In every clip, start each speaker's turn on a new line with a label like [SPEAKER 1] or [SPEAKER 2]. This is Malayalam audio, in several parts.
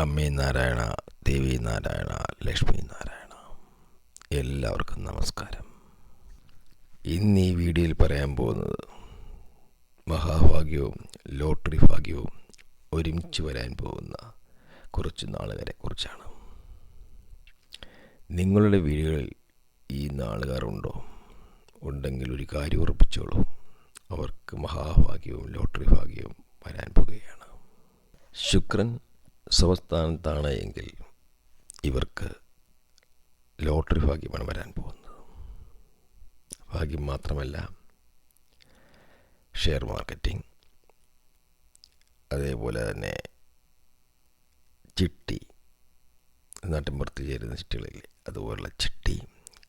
[SPEAKER 1] അമ്മേ നാരായണ ദേവി നാരായണ ലക്ഷ്മി നാരായണ എല്ലാവർക്കും നമസ്കാരം. ഇന്ന് ഈ വീഡിയോയിൽ പറയാൻ പോകുന്നത് മഹാഭാഗ്യവും ലോട്ടറി ഭാഗ്യവും ഒരുമിച്ച് വരാൻ പോകുന്ന കുറച്ച് നാളുകാരെ കുറിച്ചാണ്. നിങ്ങളുടെ വീടുകളിൽ ഈ നാളുകാരുണ്ടോ? ഉണ്ടെങ്കിൽ ഒരു കാര്യം ഉറപ്പിച്ചോളൂ. അവർക്ക് മഹാഭാഗ്യവും ലോട്ടറി ഭാഗ്യവും വരാൻ പോകുകയാണ്. ശുക്രൻ സ്വസ്ഥാനത്താണ് എങ്കിൽ ഇവർക്ക് ലോട്ടറി ഭാഗ്യമാണ് വരാൻ പോകുന്നത്. ഭാഗ്യം മാത്രമല്ല ഷെയർ മാർക്കറ്റിംഗ് അതേപോലെ തന്നെ ചിട്ടി നാട്ടിൻപുറത്ത് ചേരുന്ന ചിട്ടികളിൽ അതുപോലുള്ള ചിട്ടി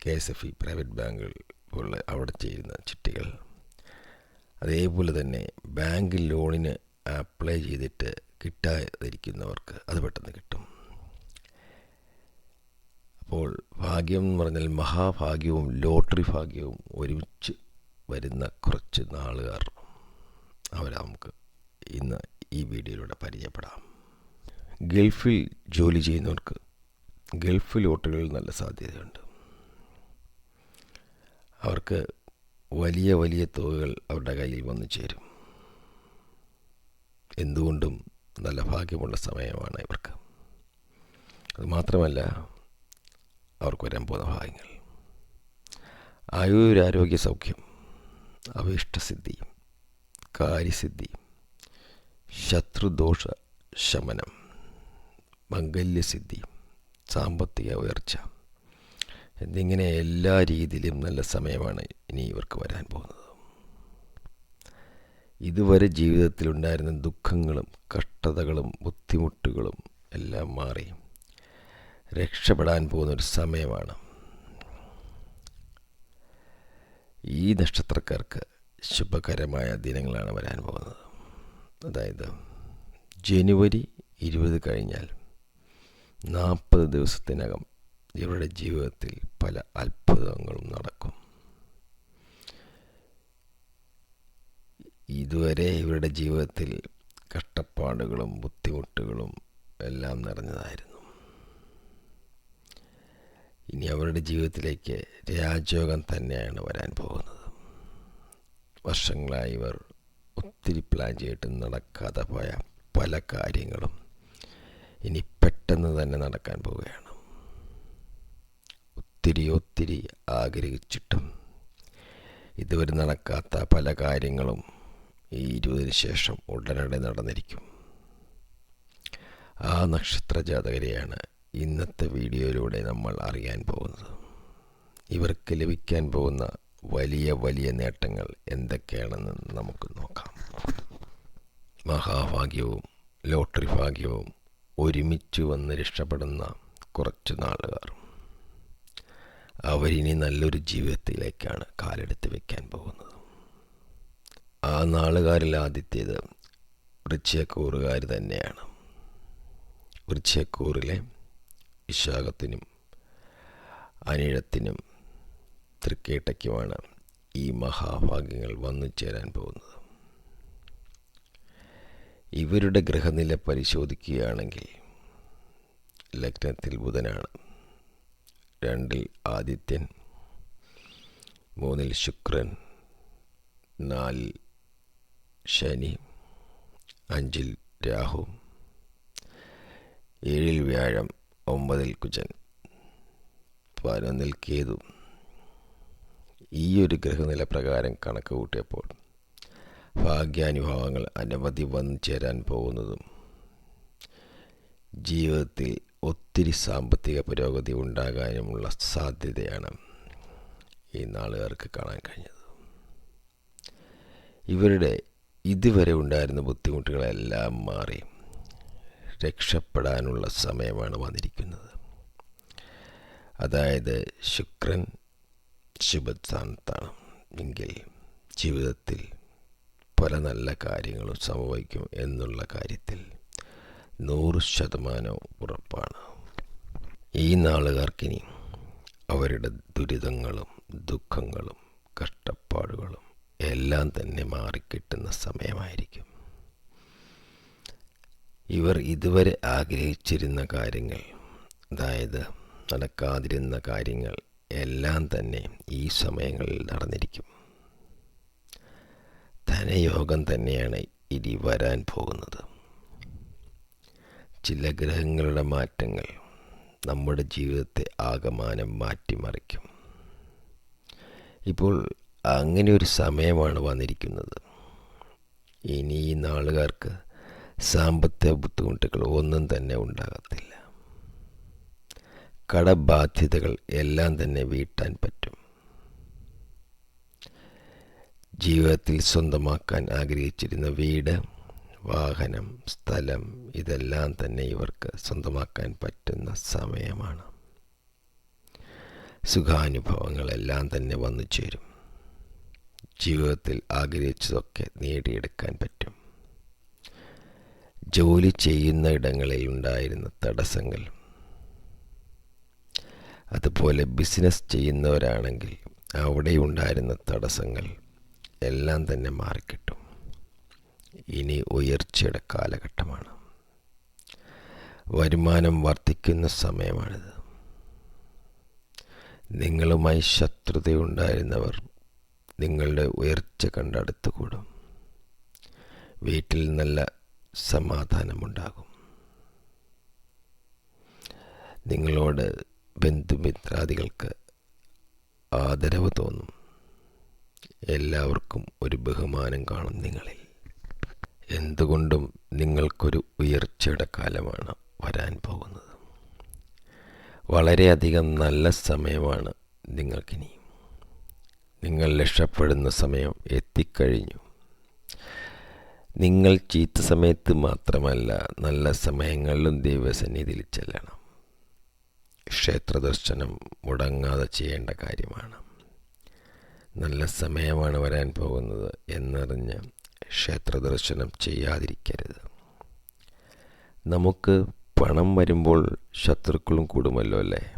[SPEAKER 1] K S F E private ബാങ്കുകൾ പോലുള്ള അവിടെ ചേരുന്ന ചിട്ടികൾ അതേപോലെ തന്നെ ബാങ്ക് ലോണിന് അപ്ലൈ ചെയ്തിട്ട് കിട്ടാതിരിക്കുന്നവർക്ക് അത് പെട്ടെന്ന് കിട്ടും. അപ്പോൾ ഭാഗ്യം എന്ന് പറഞ്ഞാൽ മഹാഭാഗ്യവും ലോട്ടറി ഭാഗ്യവും ഒരുമിച്ച് വരുന്ന കുറച്ച് നാളുകാർ അവരെ നമുക്ക് ഇന്ന് ഈ വീഡിയോയിലൂടെ പരിചയപ്പെടാം. ഗൾഫിൽ ജോലി ചെയ്യുന്നവർക്ക് ഗൾഫ് ലോട്ടറികളിൽ നല്ല സാധ്യതയുണ്ട്. അവർക്ക് വലിയ വലിയ തുകകൾ അവരുടെ കയ്യിൽ വന്നു ചേരും. എന്തുകൊണ്ടും നല്ല ഭാഗ്യമുള്ള സമയമാണ് ഇവർക്ക്. അതുമാത്രമല്ല അവർക്ക് വരാൻ പോകുന്ന ഭാഗ്യങ്ങൾ. ആയുരാരോഗ്യ സൗഖ്യം അവിഷ്ടസിദ്ധി കാര്യസിദ്ധി ശത്രുദോഷ ശമനം മംഗല്യസിദ്ധി സാമ്പത്തിക ഉയർച്ച എന്നിങ്ങനെ എല്ലാ രീതിയിലും നല്ല സമയമാണ് ഇനി ഇവർക്ക് വരാൻ പോകുന്നത്. ഇതുവരെ ജീവിതത്തിലുണ്ടായിരുന്ന ദുഃഖങ്ങളും കഷ്ടതകളും ബുദ്ധിമുട്ടുകളും എല്ലാം മാറി. രക്ഷപ്പെടാൻ പോകുന്നൊരു സമയമാണ്. ഈ നക്ഷത്രക്കാർക്ക് ശുഭകരമായ ദിനങ്ങളാണ് വരാൻ പോകുന്നത്. അതായത് ജനുവരി ഇരുപത് കഴിഞ്ഞാൽ നാൽപ്പത് ദിവസത്തിനകം ഇവരുടെ ജീവിതത്തിൽ പല അത്ഭുതങ്ങളും നടക്കും. ഇതുവരെ ഇവരുടെ ജീവിതത്തിൽ കഷ്ടപ്പാടുകളും ബുദ്ധിമുട്ടുകളും എല്ലാം നിറഞ്ഞതായിരുന്നു. ഇനി അവരുടെ ജീവിതത്തിലേക്ക് രാജയോഗം തന്നെയാണ് വരാൻ പോകുന്നത്. വർഷങ്ങളായി ഇവർ ഒത്തിരി പ്ലാൻ ചെയ്തിട്ട് നടക്കാതെ പോയ പല കാര്യങ്ങളും ഇനി പെട്ടെന്ന് തന്നെ നടക്കാൻ പോവുകയാണ്. ഒത്തിരി ഒത്തിരി ആഗ്രഹിച്ചിട്ടും ഇതുവരെ നടക്കാത്ത പല കാര്യങ്ങളും ഈ ഇരുപതിന് ശേഷം ഉടനടി നടന്നിരിക്കും. ആ നക്ഷത്ര ജാതകരെയാണ് ഇന്നത്തെ വീഡിയോയിലൂടെ നമ്മൾ അറിയാൻ പോകുന്നത്. ഇവർക്ക് ലഭിക്കാൻ പോകുന്ന വലിയ വലിയ നേട്ടങ്ങൾ എന്തൊക്കെയാണെന്ന് നമുക്ക് നോക്കാം. മഹാഭാഗ്യവും ലോട്ടറി ഭാഗ്യവും ഒരുമിച്ച് വന്ന് രക്ഷപ്പെടുന്ന കുറച്ച് നാളുകാർ. അവരിനി നല്ലൊരു ജീവിതത്തിലേക്കാണ് കാലെടുത്ത് വയ്ക്കാൻ പോകുന്നത്. ആ നാളുകാരിൽ ആദ്യത്തേത് വൃശ്ചയക്കൂറുകാർ തന്നെയാണ്. വൃശ്ചയക്കൂറിലെ വിശാഖത്തിനും അനിഴത്തിനും തൃക്കേട്ടയ്ക്കുമാണ് ഈ മഹാഭാഗ്യങ്ങൾ വന്നു ചേരാൻ പോകുന്നത്. ഇവരുടെ ഗ്രഹനില പരിശോധിക്കുകയാണെങ്കിൽ ലഗ്നത്തിൽ ബുധനാണ്. രണ്ടിൽ ആദിത്യൻ മൂന്നിൽ ശുക്രൻ നാലിൽ ശനി അഞ്ചിൽ രാഹു ഏഴിൽ വ്യാഴം ഒമ്പതിൽ കുജൻ പതിനൊന്നിൽ കേതു. ഈ ഒരു ഗ്രഹനില പ്രകാരം കണക്ക് കൂട്ടിയപ്പോൾ ഭാഗ്യാനുഭവങ്ങൾ അനവധി വന്നു ചേരാൻ പോകുന്നതും ജീവിതത്തിൽ ഒത്തിരി സാമ്പത്തിക പുരോഗതി ഉണ്ടാകാനുമുള്ള സാധ്യതയാണ് ഈ നാളുകാർക്ക് കാണാൻ കഴിഞ്ഞത്. ഇവരുടെ ഇതുവരെ ഉണ്ടായിരുന്ന ബുദ്ധിമുട്ടുകളെല്ലാം മാറി രക്ഷപ്പെടാനുള്ള സമയമാണ് വന്നിരിക്കുന്നത്. അതായത് ശുക്രൻ ശുഭസ്ഥാനത്താണ്. എങ്കിൽ ജീവിതത്തിൽ പല നല്ല കാര്യങ്ങളും സംഭവിക്കും എന്നുള്ള കാര്യത്തിൽ നൂറ് ശതമാനവും ഉറപ്പാണ്. ഈ നാളുകാർക്കിനി അവരുടെ ദുരിതങ്ങളും ദുഃഖങ്ങളും കഷ്ടപ്പാടുകളും എല്ലാം തന്നെ മാറിക്കിട്ടുന്ന സമയമായിരിക്കും. ഇവർ ഇതുവരെ ആഗ്രഹിച്ചിരുന്ന കാര്യങ്ങൾ അതായത് നടക്കാതിരുന്ന കാര്യങ്ങൾ എല്ലാം തന്നെ ഈ സമയങ്ങളിൽ നടന്നിരിക്കും. ധനയോഗം തന്നെയാണ് ഇനി വരാൻ പോകുന്നത്. ചില ഗ്രഹങ്ങളുടെ മാറ്റങ്ങൾ നമ്മുടെ ജീവിതത്തെ ആകമാനം മാറ്റിമറിക്കും. ഇപ്പോൾ അങ്ങനെ ഒരു സമയമാണ് വന്നിരിക്കുന്നത്. ഇനി ഈ നാളുകാർക്ക് സാമ്പത്തിക ബുദ്ധിമുട്ടുകൾ ഒന്നും തന്നെ ഉണ്ടാകത്തില്ല. കടബാധ്യതകൾ എല്ലാം തന്നെ വീട്ടാൻ പറ്റും. ജീവിതത്തിൽ സ്വന്തമാക്കാൻ ആഗ്രഹിച്ചിരുന്ന വീട് വാഹനം സ്ഥലം ഇതെല്ലാം തന്നെ ഇവർക്ക് സ്വന്തമാക്കാൻ പറ്റുന്ന സമയമാണ്. സുഖാനുഭവങ്ങളെല്ലാം തന്നെ വന്നു ചേരും ജീവിതത്തിൽ ആഗ്രഹിച്ചതൊക്കെ നേടിയെടുക്കാൻ പറ്റും. ജോലി ചെയ്യുന്ന ഇടങ്ങളിൽ ഉണ്ടായിരുന്ന തടസ്സങ്ങൾ. അതുപോലെ ബിസിനസ് ചെയ്യുന്നവരാണെങ്കിൽ അവിടെ ഉണ്ടായിരുന്ന തടസ്സങ്ങൾ എല്ലാം തന്നെ മാറിക്കിട്ടും. ഇനി ഉയർച്ചയുടെ കാലഘട്ടമാണ്. വരുമാനം വർദ്ധിക്കുന്ന സമയമാണിത്. നിങ്ങളുമായി ശത്രുതയുണ്ടായിരുന്നവർ നിങ്ങളുടെ ഉയർച്ച കണ്ടടുത്തുകൂടും. വീട്ടിൽ നല്ല സമാധാനമുണ്ടാകും. നിങ്ങളോട് ബന്ധുമിത്രാദികൾക്ക് ആദരവ് തോന്നും. എല്ലാവർക്കും ഒരു ബഹുമാനം കാണും നിങ്ങളിൽ. എന്തുകൊണ്ടും നിങ്ങൾക്കൊരു ഉയർച്ചയുടെ കാലമാണ് വരാൻ പോകുന്നത്. വളരെയധികം നല്ല സമയമാണ് നിങ്ങൾക്കിനി. നിങ്ങൾ രക്ഷപ്പെടുന്ന സമയം എത്തിക്കഴിഞ്ഞു. നിങ്ങൾ ചീത്ത സമയത്ത് മാത്രമല്ല നല്ല സമയങ്ങളിലും ദൈവസന്നിധിയിൽ ചെല്ലണം. ക്ഷേത്രദർശനം മുടങ്ങാതെ ചെയ്യേണ്ട കാര്യമാണ്. നല്ല സമയമാണ് വരാൻ പോകുന്നത് എന്നറിഞ്ഞ് ക്ഷേത്രദർശനം ചെയ്യാതിരിക്കരുത്. നമുക്ക് പണം വരുമ്പോൾ ശത്രുക്കളും കൂടുമല്ലോ അല്ലേ?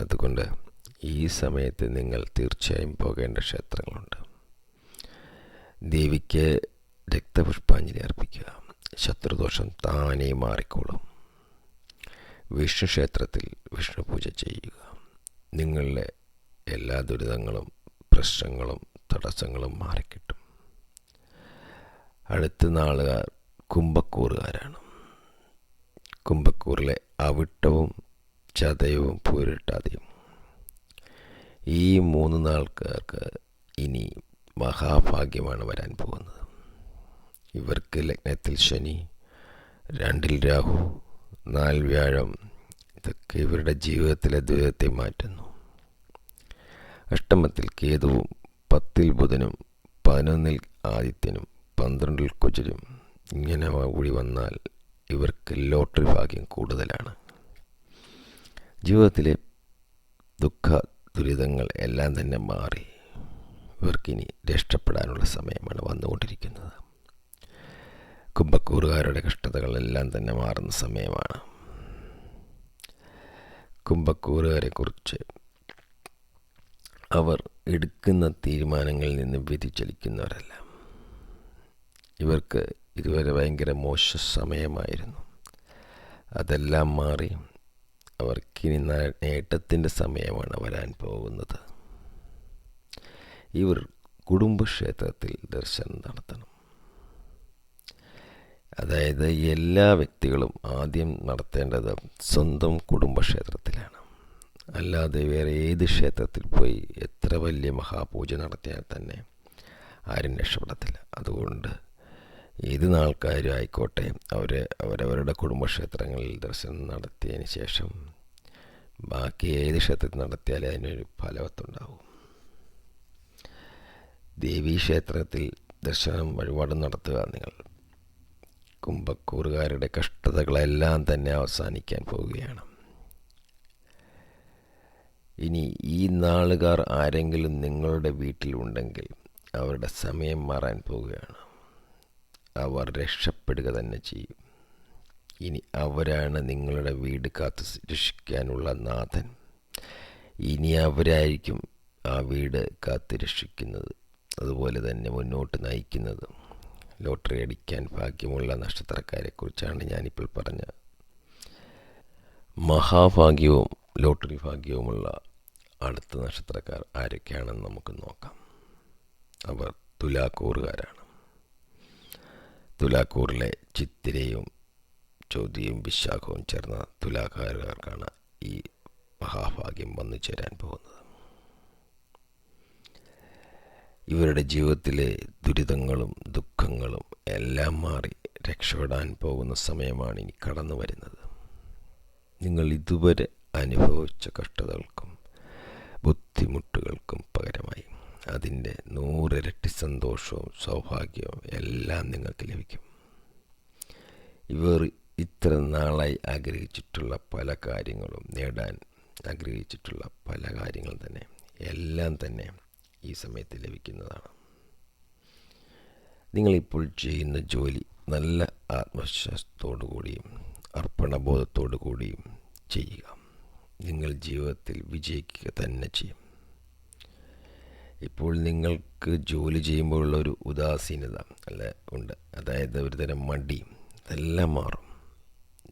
[SPEAKER 1] അതുകൊണ്ട് ഈ സമയത്ത് നിങ്ങൾ തീർച്ചയായും പോകേണ്ട ക്ഷേത്രങ്ങളുണ്ട്. ദേവിക്ക് രക്തപുഷ്പാഞ്ജലി അർപ്പിക്കുക. ശത്രുദോഷം താനെ മാറിക്കോളും. വിഷ്ണു ക്ഷേത്രത്തിൽ വിഷ്ണു പൂജ ചെയ്യുക. നിങ്ങളുടെ എല്ലാ ദുരിതങ്ങളും പ്രശ്നങ്ങളും തടസ്സങ്ങളും മാറിക്കിട്ടും. അടുത്ത നാളുകാർ കുംഭക്കൂറുകാരാണ്. കുംഭക്കൂറിലെ അവിട്ടവും ചതയവും പൂരിട്ടാതെയും ഈ മൂന്ന് നാൾക്കാർക്ക് ഇനി മഹാഭാഗ്യമാണ് വരാൻ പോകുന്നത്. ഇവർക്ക് ലഗ്നത്തിൽ ശനി രണ്ടിൽ രാഹു നാല് വ്യാഴം ഇതൊക്കെ ഇവരുടെ ജീവിതത്തിലെ ദുരിതത്തെ മാറ്റുന്നു. അഷ്ടമത്തിൽ കേതുവും പത്തിൽ ബുധനും പതിനൊന്നിൽ ആദിത്യനും പന്ത്രണ്ടിൽ കുജരും ഇങ്ങനെ കൂടി വന്നാൽ ഇവർക്ക് ലോട്ടറി ഭാഗ്യം കൂടുതലാണ്. ജീവിതത്തിലെ ദുഃഖ ദുരിതങ്ങൾ എല്ലാം തന്നെ മാറി. ഇവർക്കിനി രക്ഷപ്പെടാനുള്ള സമയമാണ് വന്നുകൊണ്ടിരിക്കുന്നത്. കുംഭക്കൂറുകാരുടെ കഷ്ടതകളെല്ലാം തന്നെ മാറുന്ന സമയമാണ്. കുംഭക്കൂറുകാരെ കുറിച്ച് അവർ എടുക്കുന്ന തീരുമാനങ്ങളിൽ നിന്ന് വ്യതിചലിക്കുന്നവരല്ല. ഇവർക്ക് ഇതുവരെ ഭയങ്കര മോശ സമയമായിരുന്നു. അതെല്ലാം മാറി അവർക്കിനി നേട്ടത്തിന്റെ സമയമാണ് വരാൻ പോകുന്നത്. ഇവർ കുടുംബക്ഷേത്രത്തിൽ ദർശനം നടത്തണം. അതായത് എല്ലാ വ്യക്തികളും ആദ്യം നടത്തേണ്ടത് സ്വന്തം കുടുംബക്ഷേത്രത്തിലാണ്. അല്ലാതെ വേറെ ഏത് ക്ഷേത്രത്തിൽ പോയി എത്ര വലിയ മഹാപൂജ നടത്തിയാൽ തന്നെ ആരും രക്ഷപ്പെടത്തില്ല. അതുകൊണ്ട് ഏത് നാൾക്കാരും ആയിക്കോട്ടെ അവർ അവരവരുടെ കുടുംബക്ഷേത്രങ്ങളിൽ ദർശനം നടത്തിയതിന് ശേഷം ബാക്കി ഏത് ക്ഷേത്രത്തിൽ നടത്തിയാലേ അതിനൊരു ഫലവത്തുണ്ടാവും. ദേവീക്ഷേത്രത്തിൽ ദർശനം വഴിപാട് നടത്തുക നിങ്ങൾ. കുംഭക്കൂറുകാരുടെ കഷ്ടതകളെല്ലാം തന്നെ അവസാനിക്കാൻ പോവുകയാണ്. ഇനി ഈ നാളുകാർ ആരെങ്കിലും നിങ്ങളുടെ വീട്ടിലുണ്ടെങ്കിൽ അവരുടെ സമയം മാറാൻ പോവുകയാണ്. അവർ രക്ഷപ്പെടുക തന്നെ ചെയ്യും. ഇനി അവരാണ് നിങ്ങളുടെ വീട് കാത്ത് രക്ഷിക്കാനുള്ള നാഥൻ. ഇനി അവരായിരിക്കും ആ വീട് കാത്ത് രക്ഷിക്കുന്നത്. അതുപോലെ തന്നെ മുന്നോട്ട് നയിക്കുന്നത്. ലോട്ടറി അടിക്കാൻ ഭാഗ്യമുള്ള നക്ഷത്രക്കാരെക്കുറിച്ചാണ് ഞാനിപ്പോൾ പറഞ്ഞത്. മഹാഭാഗ്യവും ലോട്ടറി ഭാഗ്യവുമുള്ള അടുത്ത നക്ഷത്രക്കാർ ആരൊക്കെയാണെന്ന് നമുക്ക് നോക്കാം. അവർ തുലാക്കൂറുകാരാണ്. തുലാക്കൂറിലെ ചിത്തിരയും ചോദ്യയും വിശാഖവും ചേർന്ന തുലാക്കാരുകാർക്കാണ് ഈ മഹാഭാഗ്യം വന്നു ചേരാൻ പോകുന്നത്. ഇവരുടെ ജീവിതത്തിലെ ദുരിതങ്ങളും ദുഃഖങ്ങളും എല്ലാം മാറി രക്ഷപ്പെടാൻ പോകുന്ന സമയമാണ് ഇനി കടന്നു വരുന്നത്. നിങ്ങൾ ഇതുവരെ അനുഭവിച്ച കഷ്ടതകൾക്കും ബുദ്ധിമുട്ടുകൾക്കും പകരമായി അതിന്റെ നൂറിരട്ടി സന്തോഷവും സൗഭാഗ്യവും എല്ലാം നിങ്ങൾക്ക് ലഭിക്കും. ഇവർ ഇത്ര നാളായി ആഗ്രഹിച്ചിട്ടുള്ള പല കാര്യങ്ങളും നേടാൻ ആഗ്രഹിച്ചിട്ടുള്ള പല കാര്യങ്ങളും തന്നെ എല്ലാം തന്നെ ഈ സമയത്ത് ലഭിക്കുന്നതാണ്. നിങ്ങളിപ്പോൾ ചെയ്യുന്ന ജോലി നല്ല ആത്മവിശ്വാസത്തോടു കൂടിയും അർപ്പണബോധത്തോടു കൂടിയും ചെയ്യുക. നിങ്ങൾ ജീവിതത്തിൽ വിജയിക്കുക തന്നെ ചെയ്യും. ഇപ്പോൾ നിങ്ങൾക്ക് ജോലി ചെയ്യുമ്പോഴുള്ള ഒരു ഉദാസീനത അല്ല? ഉണ്ട്. അതായത് ഒരു തരം മടി ഇതെല്ലാം മാറും.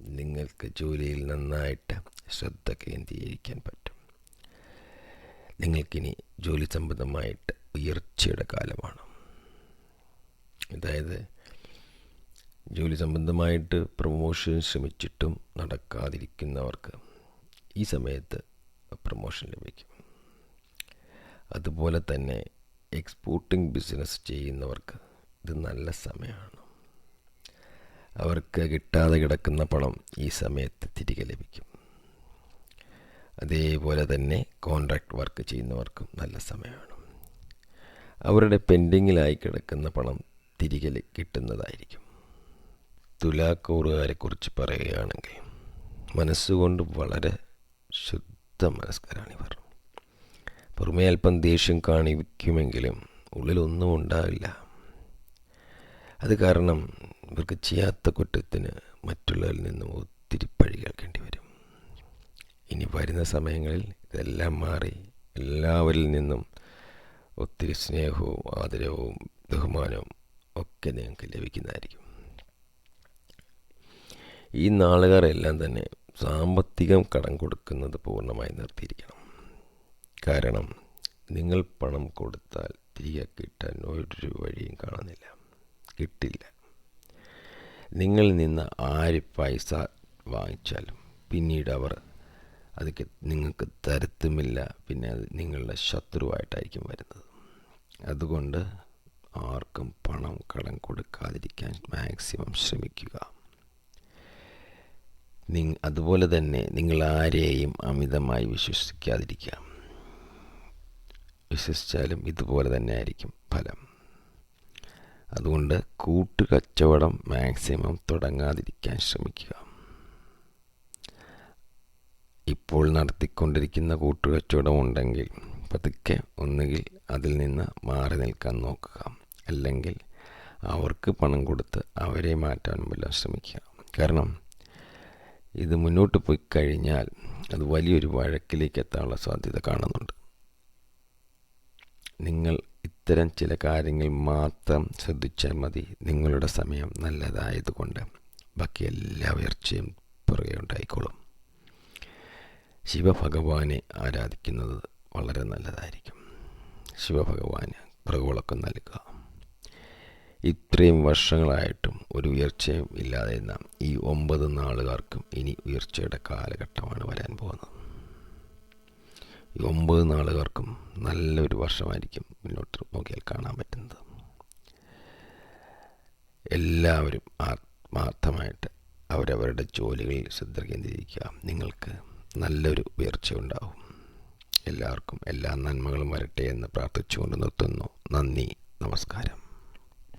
[SPEAKER 1] നിങ്ങൾക്ക് ജോലിയിൽ നന്നായിട്ട് ശ്രദ്ധ കേന്ദ്രീകരിക്കാൻ പറ്റും. നിങ്ങൾക്കിനി ജോലി സംബന്ധമായിട്ട് ഉയർച്ചയുടെ കാലമാണ്. അതായത് ജോലി സംബന്ധമായിട്ട് പ്രൊമോഷൻ ശ്രമിച്ചിട്ടും നടക്കാതിരിക്കുന്നവർക്ക് ഈ സമയത്ത് പ്രൊമോഷൻ ലഭിക്കും. അതുപോലെ തന്നെ എക്സ്പോർട്ടിംഗ് ബിസിനസ് ചെയ്യുന്നവർക്ക് ഇത് നല്ല സമയമാണ്. അവർക്ക് കിട്ടാതെ കിടക്കുന്ന പണം ഈ സമയത്ത് തിരികെ ലഭിക്കും. അതേപോലെ തന്നെ കോൺട്രാക്ട് വർക്ക് ചെയ്യുന്നവർക്കും നല്ല സമയമാണ്. അവരുടെ പെൻഡിങ്ങിലായി കിടക്കുന്ന പണം തിരികെ കിട്ടുന്നതായിരിക്കും. തുലാക്കൂറുകാരെ കുറിച്ച് പറയുകയാണെങ്കിൽ മനസ്സുകൊണ്ട് വളരെ ശുദ്ധ മനസ്കരാണിവർ പുറമേ അല്പം ദേഷ്യം കാണിക്കുമെങ്കിലും ഉള്ളിലൊന്നും ഉണ്ടാവില്ല. അത് കാരണം ഇവർക്ക് ചെയ്യാത്ത കുറ്റത്തിന് മറ്റുള്ളവരിൽ നിന്നും ഒത്തിരി പഴി കേൾക്കേണ്ടി വരും. ഇനി വരുന്ന സമയങ്ങളിൽ ഇതെല്ലാം മാറി എല്ലാവരിൽ നിന്നും ഒത്തിരി സ്നേഹവും ആദരവും ബഹുമാനവും ഒക്കെ നിങ്ങൾക്ക് ലഭിക്കുന്നതായിരിക്കും. ഈ നാളുകാരെല്ലാം തന്നെ സാമ്പത്തികം കടം കൊടുക്കുന്നത് പൂർണമായി നിർത്തിയിരിക്കണം. കാരണം നിങ്ങൾ പണം കൊടുത്താൽ തിരികെ കിട്ടാൻ ഒരു വഴിയും കാണുന്നില്ല. കിട്ടില്ല. നിങ്ങൾ നിന്ന് ആര് പൈസ വാങ്ങിച്ചാലും പിന്നീട് അവർ അത് നിങ്ങൾക്ക് തരത്തുമില്ല പിന്നെ അത് നിങ്ങളുടെ ശത്രുവായിട്ടായിരിക്കും വരുന്നത്. അതുകൊണ്ട് ആർക്കും പണം കടം കൊടുക്കാതിരിക്കാൻ മാക്സിമം ശ്രമിക്കുക. നിങ് അതുപോലെ തന്നെ നിങ്ങൾ ആരെയും അമിതമായി വിശ്വസിക്കാതിരിക്കുക. വിശ്വസിച്ചാലും ഇതുപോലെ തന്നെ ആയിരിക്കും ഫലം. അതുകൊണ്ട് കൂട്ട് കച്ചവടം മാക്സിമം തുടങ്ങാതിരിക്കാൻ ശ്രമിക്കുക. ഇപ്പോൾ നടത്തിക്കൊണ്ടിരിക്കുന്ന കൂട്ടുകച്ചവടം ഉണ്ടെങ്കിൽ പതുക്കെ ഒന്നുകിൽ അതിൽ നിന്ന് മാറി നിൽക്കാൻ നോക്കുക. അല്ലെങ്കിൽ അവർക്ക് പണം കൊടുത്ത് അവരെ മാറ്റാൻ വല്ലതും ശ്രമിക്കുക. കാരണം ഇത് മുന്നോട്ട് പോയി കഴിഞ്ഞാൽ അത് വലിയൊരു വഴക്കിലേക്ക് എത്താനുള്ള സാധ്യത കാണുന്നുണ്ട്. നിങ്ങൾ ഇത്തരം ചില കാര്യങ്ങൾ മാത്രം ശ്രദ്ധിച്ചാൽ മതി. നിങ്ങളുടെ സമയം നല്ലതായതുകൊണ്ട് ബാക്കി എല്ലാ ഉയർച്ചയും പുറകെ ഉണ്ടായിക്കോളും. ശിവഭഗവാനെ ആരാധിക്കുന്നത് വളരെ നല്ലതായിരിക്കും. ശിവഭഗവാന് പ്രകോളക്കം നൽകുക. ഇത്രയും വർഷങ്ങളായിട്ടും ഒരു ഉയർച്ചയും ഇല്ലാതിരുന്ന ഈ ഒമ്പത് നാളുകാർക്കും ഇനി ഉയർച്ചയുടെ കാലഘട്ടമാണ് വരാൻ പോകുന്നത്. ഈ ഒമ്പത് നാളുകാർക്കും നല്ലൊരു വർഷമായിരിക്കും മുന്നോട്ട് നോക്കിയാൽ കാണാൻ പറ്റുന്നത്. എല്ലാവരും ആത്മാർത്ഥമായിട്ട് അവരവരുടെ ജോലികളിൽ ശ്രദ്ധ കേന്ദ്രീകരിക്കുക. നിങ്ങൾക്ക് നല്ലൊരു ഉയർച്ച ഉണ്ടാവും. എല്ലാവർക്കും എല്ലാ നന്മകളും വരട്ടെ എന്ന് പ്രാർത്ഥിച്ചുകൊണ്ട് നിർത്തുന്നു. നന്ദി. നമസ്കാരം.